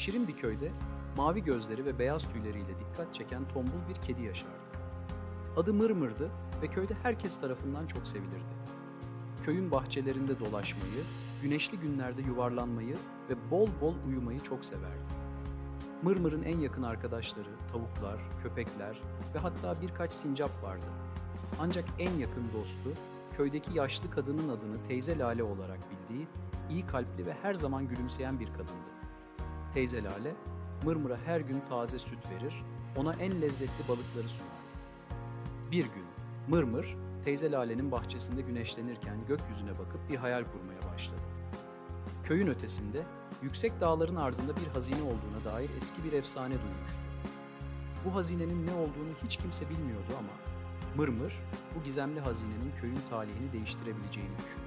Şirin bir köyde mavi gözleri ve beyaz tüyleriyle dikkat çeken tombul bir kedi yaşardı. Adı Mırmır'dı ve köyde herkes tarafından çok sevilirdi. Köyün bahçelerinde dolaşmayı, güneşli günlerde yuvarlanmayı ve bol bol uyumayı çok severdi. Mırmır'ın en yakın arkadaşları tavuklar, köpekler ve hatta birkaç sincap vardı. Ancak en yakın dostu köydeki yaşlı kadının adını teyze Lale olarak bildiği iyi kalpli ve her zaman gülümseyen bir kadındı. Teyze Lale, Mırmır'a her gün taze süt verir, ona en lezzetli balıkları sunardı. Bir gün Mırmır, teyze Lale'nin bahçesinde güneşlenirken gökyüzüne bakıp bir hayal kurmaya başladı. Köyün ötesinde, yüksek dağların ardında bir hazine olduğuna dair eski bir efsane duymuştu. Bu hazinenin ne olduğunu hiç kimse bilmiyordu ama Mırmır, bu gizemli hazinenin köyün talihini değiştirebileceğini düşündü.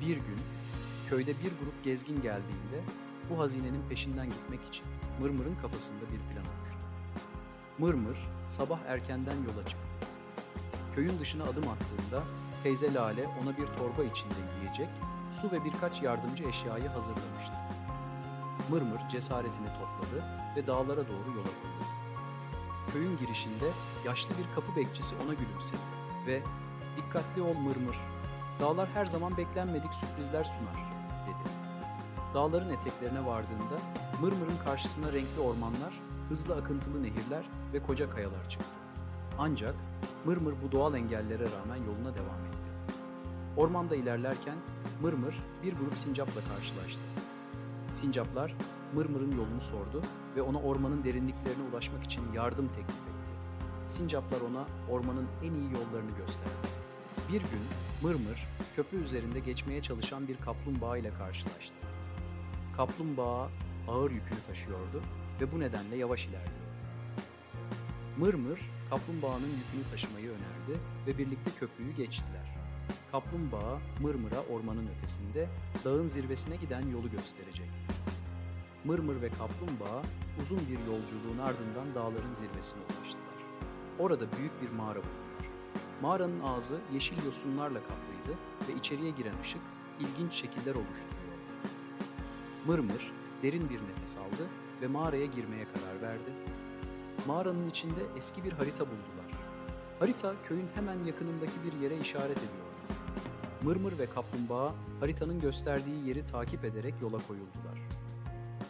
Bir gün, köyde bir grup gezgin geldiğinde bu hazinenin peşinden gitmek için Mırmır'ın kafasında bir plan oluştu. Mırmır sabah erkenden yola çıktı. Köyün dışına adım attığında teyze Lale ona bir torba içinde yiyecek, su ve birkaç yardımcı eşyayı hazırlamıştı. Mırmır cesaretini topladı ve dağlara doğru yola koyuldu. Köyün girişinde yaşlı bir kapı bekçisi ona gülümsedi ve "Dikkatli ol Mırmır. Dağlar her zaman beklenmedik sürprizler sunar." dedi. Dağların eteklerine vardığında Mırmır'ın karşısına renkli ormanlar, hızlı akıntılı nehirler ve koca kayalar çıktı. Ancak Mırmır bu doğal engellere rağmen yoluna devam etti. Ormanda ilerlerken Mırmır bir grup sincapla karşılaştı. Sincaplar Mırmır'ın yolunu sordu ve ona ormanın derinliklerine ulaşmak için yardım teklif etti. Sincaplar ona ormanın en iyi yollarını gösterdi. Bir gün Mırmır köprü üzerinde geçmeye çalışan bir kaplumbağa ile karşılaştı. Kaplumbağa ağır yükünü taşıyordu ve bu nedenle yavaş ilerliyordu. Mırmır, kaplumbağanın yükünü taşımayı önerdi ve birlikte köprüyü geçtiler. Kaplumbağa, Mırmır'a ormanın ötesinde, dağın zirvesine giden yolu gösterecekti. Mırmır ve kaplumbağa uzun bir yolculuğun ardından dağların zirvesine ulaştılar. Orada büyük bir mağara buldular. Mağaranın ağzı yeşil yosunlarla kaplıydı ve içeriye giren ışık ilginç şekiller oluşturuyordu. Mırmır derin bir nefes aldı ve mağaraya girmeye karar verdi. Mağaranın içinde eski bir harita buldular. Harita köyün hemen yakınındaki bir yere işaret ediyordu. Mırmır ve kaplumbağa haritanın gösterdiği yeri takip ederek yola koyuldular.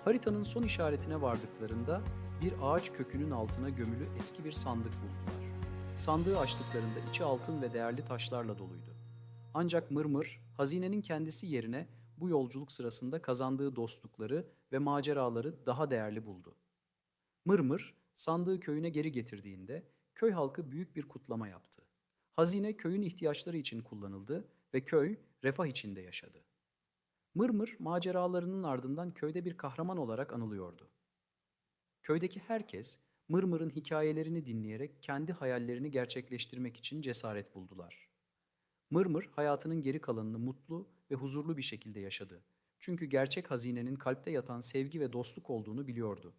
Haritanın son işaretine vardıklarında bir ağaç kökünün altına gömülü eski bir sandık buldular. Sandığı açtıklarında içi altın ve değerli taşlarla doluydu. Ancak Mırmır, hazinenin kendisi yerine bu yolculuk sırasında kazandığı dostlukları ve maceraları daha değerli buldu. Mırmır, sandığı köyüne geri getirdiğinde köy halkı büyük bir kutlama yaptı. Hazine köyün ihtiyaçları için kullanıldı ve köy refah içinde yaşadı. Mırmır maceralarının ardından köyde bir kahraman olarak anılıyordu. Köydeki herkes Mırmır'ın hikayelerini dinleyerek kendi hayallerini gerçekleştirmek için cesaret buldular. Mırmır hayatının geri kalanını mutlu ve huzurlu bir şekilde yaşadı. Çünkü gerçek hazinenin kalpte yatan sevgi ve dostluk olduğunu biliyordu